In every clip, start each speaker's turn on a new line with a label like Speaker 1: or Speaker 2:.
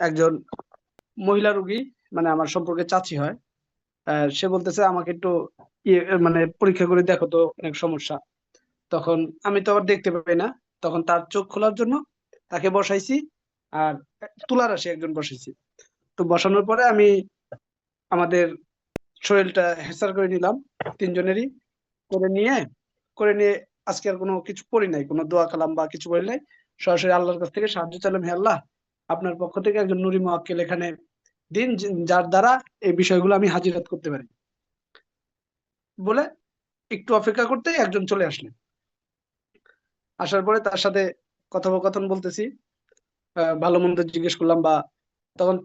Speaker 1: একজন মহিলা রোগী মানে আমার সম্পর্কে চাচি হয় সে বলতেছে, আমাকে একটু ইয়ে মানে পরীক্ষা করে দেখো তো, অনেক সমস্যা। তখন আমি তো আবার দেখতে পাই না। তখন তার চোখ খোলার জন্য তাকে বসাইছি আর তুলার আসে একজন বসাইছি। তো বসানোর পরে আমি আমাদের শরীরটা হেসার করে নিলাম তিনজনেরই। করে নিয়ে করে নিয়ে আজকে আর কোনো কিছু পড়ি নাই, কোনো দোয়া কালাম বা কিছু পড়ি নাই। সরাসরি আল্লাহর কাছ থেকে সাহায্য চাইলাম, হে আল্লাহ আপনার পক্ষ থেকে একজন নুরি মোয়াক্কেল এখানে দিন যার দ্বারা এই বিষয়গুলো আমি হাজিরাত করতে পারি। বলে একটু অপেক্ষা করতে একজন চলে আসলেন। আসার পরে তার সাথে কথোপকথন বলতেছি ভালো মন্দ জিজ্ঞেস করলাম বা তখন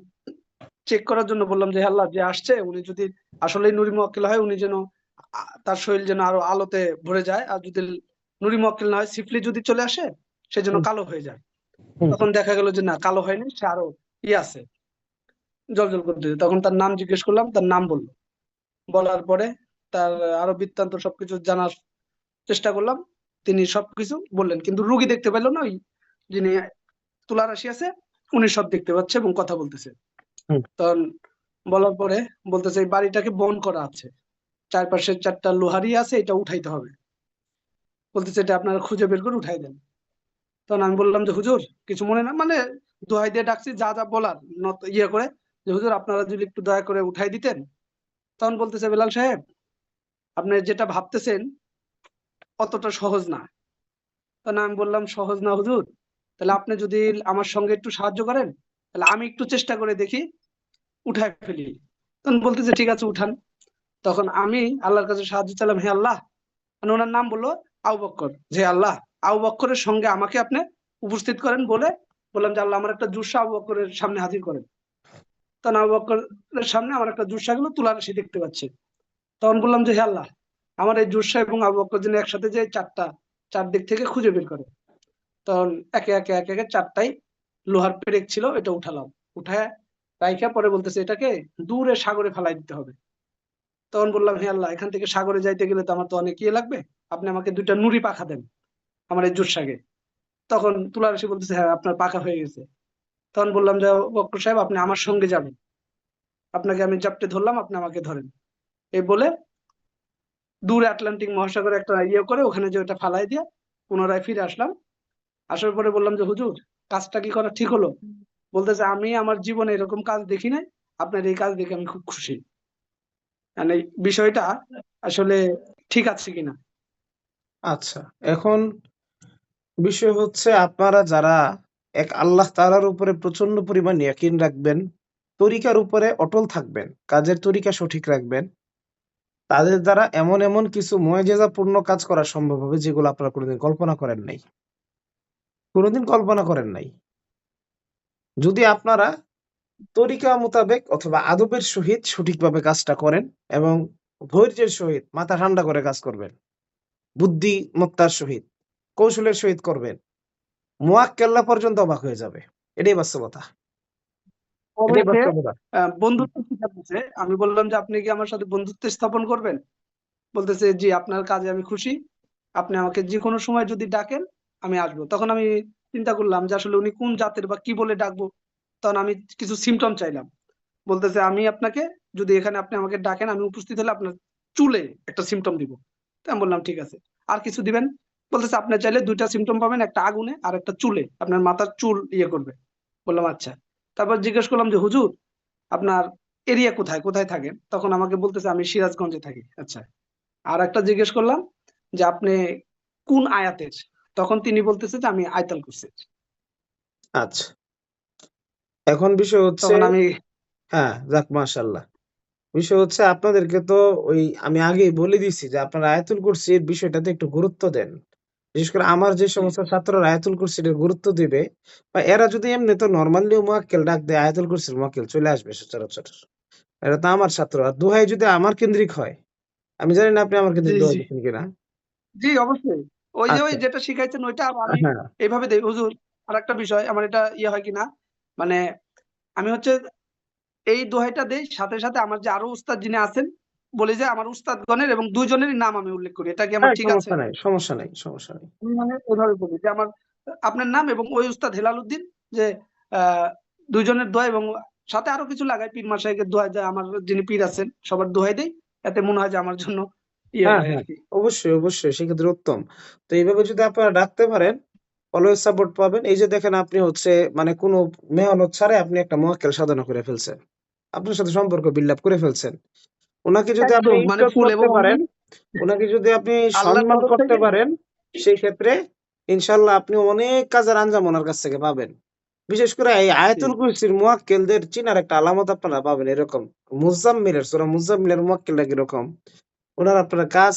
Speaker 1: চেক করার জন্য বললাম যে আল্লাহ যে আসছে উনি যদি আসলেই নুরি মোয়াক্কেল হয় উনি যেন তার শরীর যেন আরও আলোতে ভরে যায়। আর যদি নুরি মোয়াক্কেল না হয় সিফলি যদি চলে আসে সে যেন কালো হয়ে যায়। তখন দেখা গেল যে না কালো হয়নি সে আরও ই আছে জল জল করতেছে তখন তার নাম জিজ্ঞেস করলাম তার নাম বলল। বলার পরে তার আরও বৃত্তান্ত সবকিছু জানার চেষ্টা করলাম তিনি সবকিছু বললেন। কিন্তু রুগী দেখতে পেল না ওই যিনি তুলা রাশি আছে উনি সব দেখতে পাচ্ছে এবং কথা বলতেছে। তখন বলার পরে বলতেছে এই বাড়িটাকে বন করা আছে। চারপাশে চারটা লোহারি আছে এটা উঠাইতে হবে। বলতেছে এটা আপনারা খুঁজে বের করে উঠাই দেন। তখন আমি বললাম যে, হুজুর, কিছু মনে না? মানে দোহাই দিয়ে ডাকছি, যা যা বলার, নত ইয়ে করে যে, হুজুর, আপনারা যদি একটু দয়া করে উঠাই দিতেন? তখন বলতেছে, বেলাল সাহেব, আপনি যেটা ভাবতেছেন, অতটা সহজ না। তখন আমি বললাম, সহজ না হুজুর। তাহলে আপনি যদি আমার সঙ্গে একটু সাহায্য করেন, তাহলে আমি একটু চেষ্টা করে দেখি, উঠায় ফেলি। তখন বলতেছে, ঠিক আছে, উঠান। তখন আমি আল্লাহর কাছে সাহায্য চাইলাম, হে আল্লাহ। মানে ওনার নাম বলল আউ বক্কর। যে আল্লাহ। আউ বক্করের সঙ্গে আমাকে আপনি উপস্থিত করেন বলে বললাম যে আল্লাহ আমার একটা জুসা আবু বক্করের সামনে হাজির করেন। তখন আবু বক্করের সামনে আমার একটা জুসা গুলো তুলা রাশি দেখতে পাচ্ছি। তখন বললাম যে হে আল্লাহ, আমার এই জুসা এবং আবু বক্কর যেন একসাথে যে চারটা, চারদিক থেকে খুঁজে বের করে। তখন একে একে একে একে চারটাই লোহার পেরেক ছিল, এটা উঠালাম। উঠায় রাইখা পরে বলতেছে, এটাকে দূরে সাগরে ফেলাই দিতে হবে। তখন বললাম, হে আল্লাহ, এখান থেকে সাগরে যাইতে গেলে তো আমার তো অনেক ইয়ে লাগবে। আপনি আমাকে দুইটা নুড়ি পাখা দেন। আমার এই জোরসাগে তখন তুলার এসে বলতেছে হ্যাঁ আপনার পাকা হয়ে গেছে। তখন বললাম যে, বক্কর সাহেব, আপনি আমার সঙ্গে যাবেন। আপনাকে আমি জাপটে ধরলাম, আপনি আমাকে ধরেন। এই বলে দূরে আটলান্টিক মহাসাগরে একটা ইয়ে করে ওখানে যে ওটা ফালাই দিয়ে পুনরায় ফিরে আসলাম। আসার পরে বললাম যে, হুজুর, কাজটা কি করা ঠিক হলো? বলতেছে, আমি আমার জীবনে এরকম কাজ দেখি নাই। আপনার এই কাজ দেখে আমি খুব খুশি। মানে বিষয়টা আসলে ঠিক আছে কিনা।
Speaker 2: আচ্ছা এখন বিষয় হচ্ছে আপনারা যারা এক আল্লাহ তাআলার উপরে প্রচণ্ড পরিমাণ ইয়াকিন রাখবেন, তরিকার উপরে অটল থাকবেন, কাজের তরিকা সঠিক রাখবেন, তাদের দ্বারা এমন এমন কিছু মুআজিজাপূর্ণ কাজ করা সম্ভব হবে যেগুলো আপনারা কোনোদিন কল্পনা করেন নাই। কোনোদিন কল্পনা করেন নাই। যদি আপনারা তরিকা মোতাবেক অথবা আদবের সহিত সঠিকভাবে কাজটা করেন এবং ধৈর্যের সহিত মাথা ঠান্ডা করে কাজ করবেন, বুদ্ধিমত্তার সহিত কৌশলের সহিত করবেন। মুয়াক্কেল্লা পর্যন্ত অবাক হয়ে যাবে। এটাই বাস্তবতা।
Speaker 1: বন্ধুত্ব আমি বললাম যে আপনি কি আমার সাথে বন্ধুত্ব স্থাপন করবেন? বলতেছে জি আপনার কাজে আমি খুশি। আপনি আমাকে যে কোনো সময় যদি ডাকেন আমি আসব। তখন আমি চিন্তা করলাম যে আসলে উনি কোন জাতের বা কি বলে ডাকবো? তখন আমি কিছু সিমটম চাইলাম। বলতেছে আমি আপনাকে যদি এখানে আপনি আমাকে ডাকেন আমি উপস্থিত হলে আপনার চুলে একটা সিমটম দিব। আমি বললাম ঠিক আছে। আর কিছু দিবেন? বলতেছে আপনি চাইলে দুইটা সিমটম পাবেন একটা আগুনে আর একটা চুলে। আপনার মাথার চুল ইয়ে করবে। বললাম আচ্ছা। তারপর জিজ্ঞেস করলাম যে হুজুর আপনার এরিয়া কোথায়? কোথায় থাকেন? তখন আমাকে বলতেছে আমি সিরাজগঞ্জে থাকি। আচ্ছা। আর একটা জিজ্ঞেস করলাম যে আপনি কোন আয়াতের? তখন তিনি বলতেছে যে আমি আয়তাল করছি
Speaker 2: আচ্ছা। এখন বিষয় হচ্ছে
Speaker 1: আমি
Speaker 2: হ্যাঁ যাক মাশাল্লাহ বিষয় হচ্ছে আপনাদেরকে তো ওই আমি আগেই বলে দিছি যে আপনারা আয়াতুল কুরসির বিষয়টাতে একটু গুরুত্ব দেন। বিশেষ করে আমার যে সমস্ত ছাত্ররা আয়াতুল কুরসির গুরুত্ব দিবে বা এরা যদি এমনি তো নর্মালি মুয়াক্কেল ডাক দেয় আয়াতুল কুরসির মুয়াক্কেল চলে আসবে সচরাচর। এরা তো আমার ছাত্র আর দোহাই যদি আমার কেন্দ্রিক হয় আমি জানি না আপনি আমার কেন্দ্রিক দোহাই দিচ্ছেন কিনা।
Speaker 1: জি অবশ্যই। ওই যে ওই
Speaker 2: আচ্ছা।
Speaker 1: যেটা শিখাইছেন ওইটা আমি
Speaker 2: হ্যাঁ।
Speaker 1: এইভাবে দেই। হুজুর আর একটা বিষয় আমার এটা ইয়ে হয় কিনা? মানে আমি হচ্ছে এই দোহাইটা দেই সাথে সাথে আমার যে আরও উস্তাদ যিনি আছেন বলি যে আমার উস্তাদগণের এবং দুইজনেরই নাম আমি উল্লেখ করি। এটা কি আমার
Speaker 2: হ্যাঁ
Speaker 1: ঠিক আছে?
Speaker 2: সমস্যা নাই সমস্যা নাই
Speaker 1: মানে ওইভাবে বলি যে আমার আপনার নাম এবং ওই উস্তাদ হেলাল উদ্দিন যে আহ দুইজনের দোয়া এবং সাথে আরও কিছু লাগাই পীর মাসাইকে দোয়া যায় আমার যিনি পীর আছেন সবার দোহাই দেই এতে মনে হয় যে আমার জন্য ইয়ে
Speaker 2: হ্যাঁ
Speaker 1: হয়
Speaker 2: অবশ্যই অবশ্যই সেক্ষেত্রে উত্তম। তো এইভাবে যদি আপনারা ডাকতে পারেন অলওয়েজ সাপোর্ট পাবেন। এই যে দেখেন আপনি হচ্ছে মানে কোনো মেহনত ছাড়াই আপনি একটা মোয়াক্কেল সাধনা করে ফেলছেন। আপনার সাথে সম্পর্ক বিল্ড আপ করে ফেলছেন। ওনাকে যদি আপনি
Speaker 1: মানে ফুল এবং
Speaker 2: পারেন। ওনাকে যদি আপনি সম্মান করতে পারেন সেই ক্ষেত্রে ইনশাল্লাহ আপনি অনেক কাজের আঞ্জাম ওনার কাছ থেকে পাবেন। বিশেষ করে এই আয়াতুল কুরসির মুয়াক্কেলদের চিনার একটা আলামত আপনারা পাবেন এরকম। মুজাম্মিলের সূরা মুজাম্মিলের মুয়াক্কেলটা কীরকম? ওনারা আপনার কাজ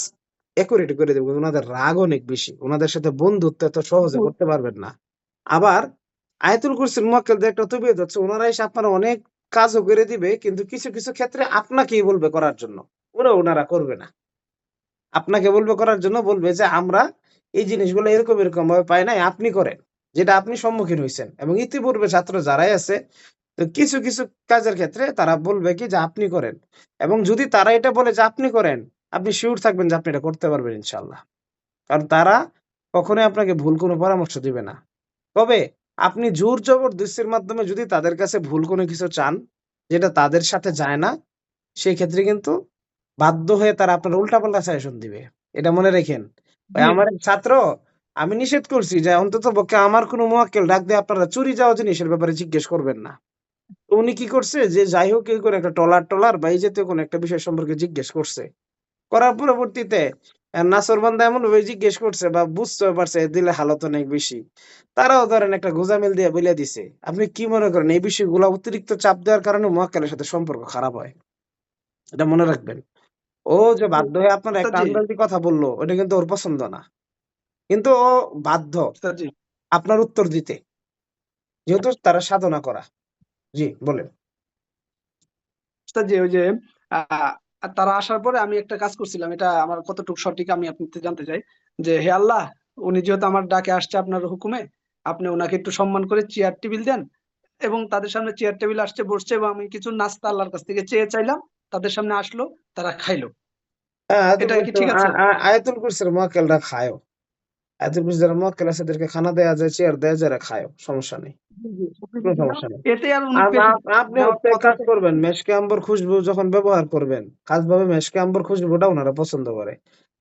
Speaker 2: একুরেট করে দেবেন ওনাদের রাগ অনেক বেশি। ওনাদের সাথে বন্ধুত্ব এত সহজে করতে পারবেন না। আবার আয়াতুল কুরসির মুয়াক্কেলদের একটা তবিয়ত হচ্ছে ওনারা এসে আপনারা অনেক কাজও করে দিবে, কিন্তু কিছু কিছু ক্ষেত্রে আপনাকেই বলবে করার জন্য। ওরা ওনারা করবে না। আপনাকে বলবে করার জন্য বলবে যে, আমরা এই জিনিসগুলো এরকম এরকম ভাবে পাই নাই, আপনি করেন। যেটা আপনি সম্মুখীন হয়েছেন এবং ইতিপূর্বে ছাত্র যারাই আছে, তো কিছু কিছু কাজের ক্ষেত্রে তারা বলবে কি যে, আপনি করেন। এবং যদি তারা এটা বলে যে, আপনি করেন, আপনি শিওর থাকবেন যে, আপনি এটা করতে পারবেন ইনশাল্লাহ কারণ তারা কখনোই আপনাকে ভুল কোনো পরামর্শ দিবে না। তবে আপনি জোর জবরদস্তির মাধ্যমে যদি তাদের কাছে ভুল কোনো কিছু চান, যেটা তাদের সাথে যায় না, সেই ক্ষেত্রে কিন্তু বাধ্য হয়ে তারা আপনার উল্টাপাল্টা সাজেশন দিবে। এটা মনে রেখেন। ভাই, আমার ছাত্র, আমি নিষেধ করছি যে অন্তত পক্ষে আমার কোনো মোয়াক্কেল ডাক দিয়ে আপনারা চুরি যাওয়া জিনিসের ব্যাপারে জিজ্ঞেস করবেন না। তো উনি কি করছে যে যাই হোক এই করে একটা টলার টলার বা এই জাতীয় কোনো একটা বিষয় সম্পর্কে জিজ্ঞেস করছে। করার পরবর্তীতে আহ, নাসরবান্দা এমন ভাবে জিজ্ঞেস করছে বা বুঝতে পারছে দিলে হালত অনেক বেশি। তারাও ধরেন একটা গোজামিল দিয়ে বলে দিছে আপনি কি মনে করেন এই বিষয়গুলো অতিরিক্ত চাপ দেওয়ার কারণে মোয়াক্কেলের সাথে সম্পর্ক খারাপ হয়? এটা মনে রাখবেন। ও যে বাধ্য হয়ে আপনার একটা আন্দাজি কথা বলল ওটা কিন্তু ওর পছন্দ না। কিন্তু ও বাধ্য আপনার উত্তর দিতে যেহেতু তারা সাধনা করা। জি বলেন।
Speaker 1: ওই যে আহ তারা আসার পরে আমি একটা কাজ করছিলাম এটা আমার কতটুকু সঠিক আমি আপনাকে জানতে চাই যে হে আল্লাহ উনি যেহেতু আমার ডাকে আসছে আপনার হুকুমে আপনি ওনাকে একটু সম্মান করে চেয়ার টেবিল দেন এবং তাদের সামনে চেয়ার টেবিল আসছে বসছে এবং আমি কিছু নাস্তা আল্লাহর কাছ থেকে চেয়ে চাইলাম তাদের সামনে আসলো তারা খাইলো।
Speaker 2: হ্যাঁ
Speaker 1: এটা কি ঠিক আছে?
Speaker 2: আয়াতুল কুরসির মোয়াক্কেলরা খায়ও আয়াতুল কুরসি যারা মোয়াক্কেল আছে তাদেরকে খানা দেয়া যায় চেয়ার দেয়া যায় খায়ও সমস্যা নেই। কোনো সমস্যা নেই। আপনি কাজ করবেন মেশকে আম্বর খুশবু যখন ব্যবহার করবেন খাসভাবে মেশকে আম্বর খুশবুটা ওনারা পছন্দ করে।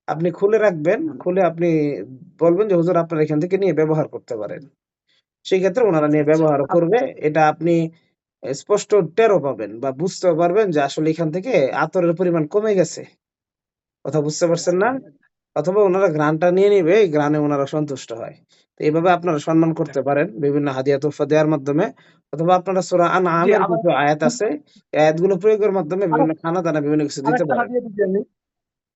Speaker 2: আপনি খুলে রাখবেন খুলে আপনি বলবেন যে হুজুর আপনার এখান থেকে নিয়ে ব্যবহার করতে পারেন। সেই ক্ষেত্রে ওনারা নিয়ে
Speaker 1: আচ্ছা।
Speaker 2: ব্যবহার করবে এটা আপনি স্পষ্ট টেরও পাবেন বা বুঝতে পারবেন যে আসলে এখান থেকে আতরের পরিমাণ কমে গেছে। কথা বুঝতে পারছেন না? অথবা ওনারা গ্রানটা নিয়ে নিবে এই গ্রানে ওনারা সন্তুষ্ট হয়। তো এইভাবে আপনারা সম্মান করতে পারেন বিভিন্ন হাদিয়া তোফা দেওয়ার মাধ্যমে অথবা আপনারা সূরা
Speaker 1: জি
Speaker 2: আনআমের কিছু আয়াত আছে আয়াতগুলো প্রয়োগের মাধ্যমে বিভিন্ন খানা দানা বিভিন্ন কিছু দিতে পারেন।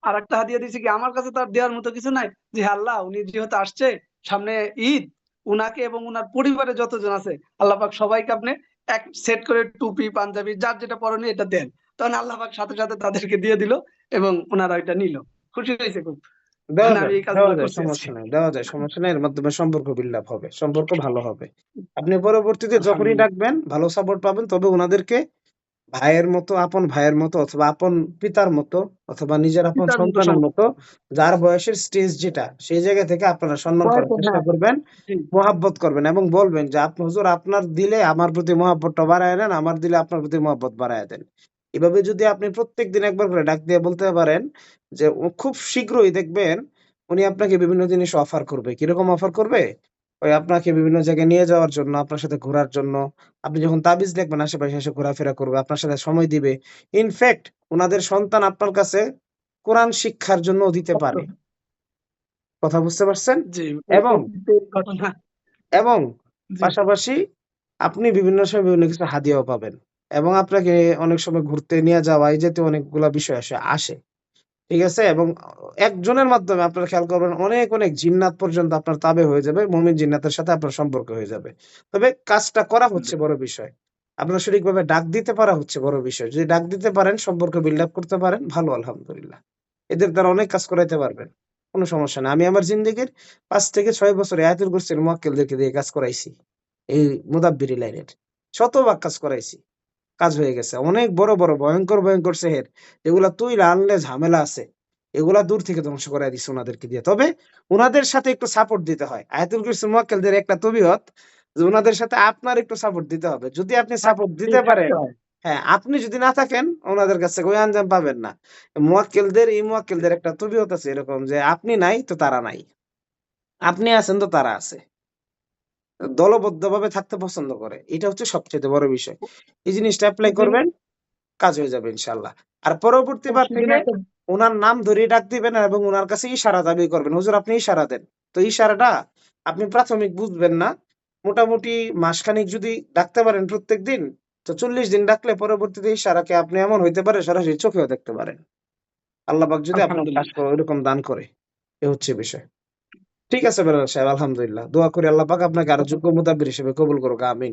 Speaker 1: আর একটা হাদিয়া দিছি কি? আমার কাছে তার দেওয়ার মতো কিছু নাই। যে আল্লাহ উনি যেহেতু আসছে সামনে ঈদ উনাকে এবং উনার পরিবারে যতজন আছে আল্লাহ পাক সবাইকে আপনি এক সেট করে টুপি পাঞ্জাবি যার যেটা পরনে এটা দেন। তখন আল্লাহ পাক সাথে সাথে তাদেরকে দিয়ে দিল এবং ওনারা ওইটা নিল। খুশি হয়েছে খুব।
Speaker 2: দেওয়া যায় দেওয়া যায় সমস্যা নেই দেওয়া যায় সমস্যা নেই এর মাধ্যমে সম্পর্ক বিল্ড হবে সম্পর্ক ভালো হবে। আপনি পরবর্তীতে যখনই ডাকবেন ভালো সাপোর্ট পাবেন তবে ওনাদেরকে ভাইয়ের মতো আপন ভাইয়ের মতো অথবা আপন পিতার মতো অথবা নিজের আপন সন্তানের মতো যার বয়সের স্টেজ যেটা সেই জায়গা থেকে আপনারা সম্মান করার চেষ্টা
Speaker 1: হ্যাঁ।
Speaker 2: করবেন মোহাব্বত করবেন এবং বলবেন যে আপনি হুজুর আপনার দিলে আমার প্রতি মহাব্বতটা বাড়ায় দেন আমার দিলে আপনার প্রতি মহাব্বত বাড়ায় দেন। এভাবে যদি আপনি প্রত্যেক দিন একবার করে ডাক দিয়ে বলতে পারেন যে খুব শীঘ্রই দেখবেন উনি আপনাকে বিভিন্ন জিনিস অফার করবে। কীরকম অফার করবে? ওই আপনাকে বিভিন্ন জায়গায় নিয়ে যাওয়ার জন্য আপনার সাথে ঘোরার জন্য। আপনি যখন তাবিজ দেখবেন আশেপাশে এসে ঘোরাফেরা করবে আপনার সাথে সময় দিবে। ইনফ্যাক্ট ওনাদের সন্তান আপনার কাছে কোরআন শিক্ষার জন্য দিতে পারে। কথা বুঝতে পারছেন? এবং এবং পাশাপাশি আপনি বিভিন্ন সময় বিভিন্ন কিছু হাদিয়াও পাবেন। এবং আপনাকে অনেক সময় ঘুরতে নিয়ে যাওয়া, এই জাতীয় অনেকগুলা বিষয় আসে আসে। ঠিক আছে? এবং একজনের মাধ্যমে আপনারা খেয়াল করবেন, অনেক অনেক জিন্নাত পর্যন্ত আপনার তাবে হয়ে যাবে, মুমিন জিন্নাতের সাথে আপনার সম্পর্ক হয়ে যাবে। তবে কাজটা করা হচ্ছে বড় বিষয়। আপনার সঠিকভাবে ডাক দিতে পারা হচ্ছে বড় বিষয়। যদি ডাক দিতে পারেন, সম্পর্ক বিল্ড আপ করতে পারেন, ভালো, আলহামদুলিল্লাহ। এদের দ্বারা অনেক কাজ করাইতে পারবেন, কোনো সমস্যা না আমি আমার জিন্দগির পাঁচ থেকে ছয় বছর আয়াতুল কুরসির মুয়াক্কিলদেরকে দিয়ে কাজ করাইছি, এই মুদাব্বিরি লাইনের। শত শতভাগ কাজ করাইছি। কাজ হয়ে গেছে। অনেক বড় বড় ভয়ঙ্কর ভয়ঙ্কর সেহের যেগুলা তুই আনলে ঝামেলা আছে। এগুলা দূর থেকে ধ্বংস করাই দিচ্ছে ওনাদেরকে দিয়ে। তবে ওনাদের সাথে একটু সাপোর্ট দিতে হয়। আয়াতুল কুরসি মুয়াক্কিলদের একটা তবিয়ত যে ওনাদের সাথে আপনার একটু সাপোর্ট দিতে হবে। যদি আপনি সাপোর্ট দিতে পারেন
Speaker 1: হ্যাঁ।
Speaker 2: আপনি যদি না থাকেন ওনাদের কাছে ওই আঞ্জাম পাবেন না। মুয়াক্কেলদের এই মুয়াক্কেলদের একটা তবিয়ত আছে এরকম যে আপনি নাই তো তারা নাই। আপনি আছেন তো তারা আছে। দলবদ্ধভাবে থাকতে পছন্দ করে। এটা হচ্ছে সবচেয়ে বড় বিষয়। এই জিনিসটা অ্যাপ্লাই করবেন কাজ হয়ে যাবে ইনশাল্লাহ আর পরবর্তী বার থেকে ওনার নাম ধরে ডাক দিবেন এবং ওনার কাছে ইশারা দাবি করবেন হুজুর আপনি ইশারা দেন। তো ইশারাটা আপনি প্রাথমিক বুঝবেন না। মোটামুটি মাসখানিক যদি ডাকতে পারেন প্রত্যেক দিন তো চল্লিশ দিন ডাকলে পরবর্তীতে ইশারাকে আপনি এমন হইতে পারে সরাসরি চোখেও দেখতে পারেন। আল্লাহ যদি। কাজ ওইরকম দান করে। এ হচ্ছে বিষয়। ঠিক আছে বেলাল সাহেব, আলহামদুলিল্লাহ। দোয়া করি আল্লাহ পাক আপনাকে আরও যোগ্য মোতাবির হিসেবে কবুল করুক, আমিন।